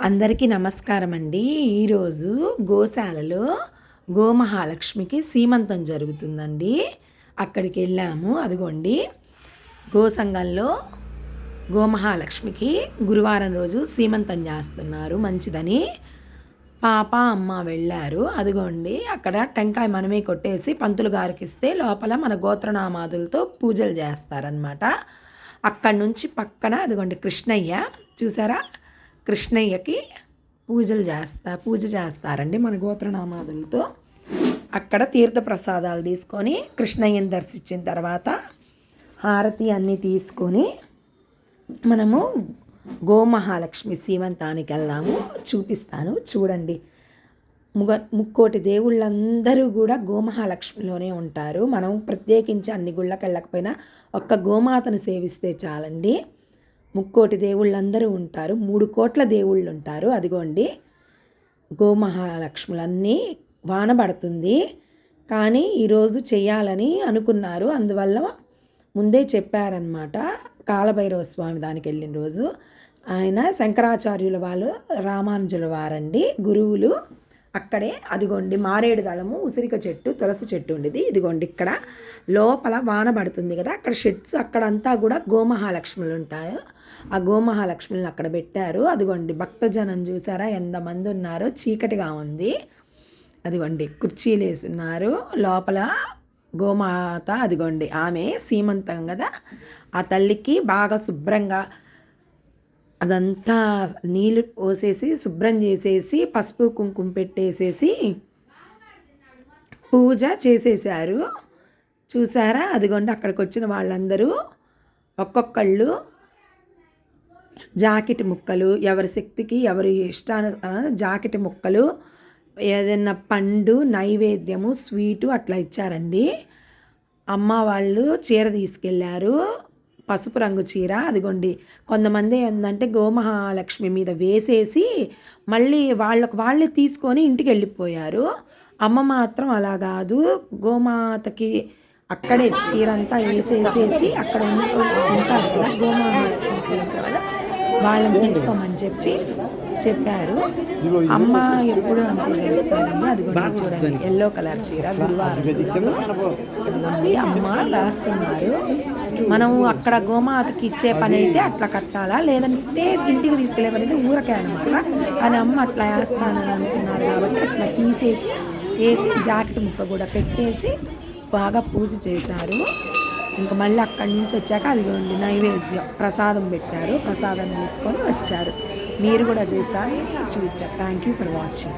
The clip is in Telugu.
అందరికీ నమస్కారం అండి ఈరోజు గోశాలలో గోమహాలక్ష్మికి సీమంతం జరుగుతుందండి. అక్కడికి వెళ్ళాము. అదిగోండి. గోసంఘంలో గోమహాలక్ష్మికి గురువారం రోజు సీమంతం చేస్తున్నారు. మంచిదని. పాప అమ్మ వెళ్ళారు. అదిగోండి. అక్కడ టెంకాయ మనమే కొట్టేసి పంతులు గారికి ఇస్తే లోపల మన గోత్రనామాదులతో పూజలు చేస్తారనమాట అక్కడి నుంచి పక్కన అదిగోండి కృష్ణయ్య. చూసారా? కృష్ణయ్యకి పూజలు చేస్తా పూజ చేస్తారండి మన గోత్రనామాదులతో. అక్కడ తీర్థ ప్రసాదాలు తీసుకొని కృష్ణయ్యని దర్శించిన తర్వాత హారతి అన్నీ తీసుకొని మనము గోమహాలక్ష్మి సీమంతానికి వెళ్దాము. చూపిస్తాను చూడండి. ముగ ముక్కోటి దేవుళ్ళందరూ కూడా గోమహాలక్ష్మిలోనే ఉంటారు. మనం ప్రత్యేకించి అన్ని గుళ్ళకి వెళ్ళకపోయినా ఒక్క గోమాతను సేవిస్తే చాలండి. ముక్కోటి దేవుళ్ళందరూ ఉంటారు మూడు కోట్ల దేవుళ్ళు ఉంటారు అదిగోండి గోమహాలక్ష్ములన్నీ వాన పడుతుంది. కానీ ఈరోజు చేయాలని అనుకున్నారు. అందువల్ల ముందే చెప్పారనమాట కాలభైరవ స్వామి దానికి వెళ్ళిన రోజు. ఆయన శంకరాచార్యుల వాళ్ళు రామానుజుల వారండి గురువులు. అక్కడే అదిగోండి మారేడు దళము ఉసిరిక చెట్టు తులసి చెట్టు ఉండేది. ఇదిగోండి ఇక్కడ లోపల వాన పడుతుంది కదా అక్కడ షెడ్స్ అక్కడంతా కూడా గోమహాలక్ష్ములు ఉంటాయి. ఆ గోమహాలక్ష్ములను అక్కడ పెట్టారు. అదిగోండి భక్తజనం చూసారా ఎంతమంది ఉన్నారో చీకటిగా ఉంది. అదిగోండి కుర్చీలు వేసున్నారు. లోపల గోమాత అదిగోండి ఆమె సీమంతం కదా ఆ తల్లికి బాగా శుభ్రంగా అదంతా నీళ్ళు పోసేసి శుభ్రం చేసేసి పసుపు కుంకుమ పెట్టేసేసి పూజ చేసేసారు చూసారా అదిగోండి అక్కడికి వచ్చిన వాళ్ళందరూ. ఒక్కొక్కళ్ళు జాకెట్ ముక్కలు ఎవరి శక్తికి ఎవరి ఇష్టాన జాకెట్ ముక్కలు ఏదైనా పండు నైవేద్యము స్వీటు అట్లా ఇచ్చారండి. అమ్మ వాళ్ళు చీర తీసుకెళ్ళారు పసుపు రంగు చీర అదిగోండి. కొంతమంది ఏంటంటే గోమహాలక్ష్మి మీద వేసేసి మళ్ళీ వాళ్ళకు వాళ్ళే తీసుకొని ఇంటికి వెళ్ళిపోయారు. అమ్మ మాత్రం అలా కాదు. గోమాతకి అక్కడే చీర అంతా వేసేసేసి అక్కడ ఉన్న ఉంటారు కదా గోమహాలక్ష్మి చీర. వాళ్ళని తీసుకోమని చెప్పి చెప్పారు. అమ్మ ఎప్పుడు అంతే చేస్తారండి అది కూడా చూడండి. ఎల్లో కలర్ చీర గురువారం అమ్మ రాస్తున్నారు. మనం అక్కడ గోమాతకి ఇచ్చే పని అయితే అట్లా కట్టాలా? లేదంటే ఇంటికి తీసుకెళ్ళే పని అయితే ఊరకే అనమాట కానీ అమ్మ అట్లా వేస్తానని అనుకున్నారు కాబట్టి అట్లా తీసేసి వేసి జాకెట్ ముక్క కూడా పెట్టేసి బాగా పూజ చేశారు. ఇంకా మళ్ళీ అక్కడి నుంచి వచ్చాక అదిగోండి నైవేద్యం ప్రసాదం పెట్టారు. ప్రసాదం తీసుకొని వచ్చారు. మీరు కూడా చేస్తారని చూపించారు. Thank you for watching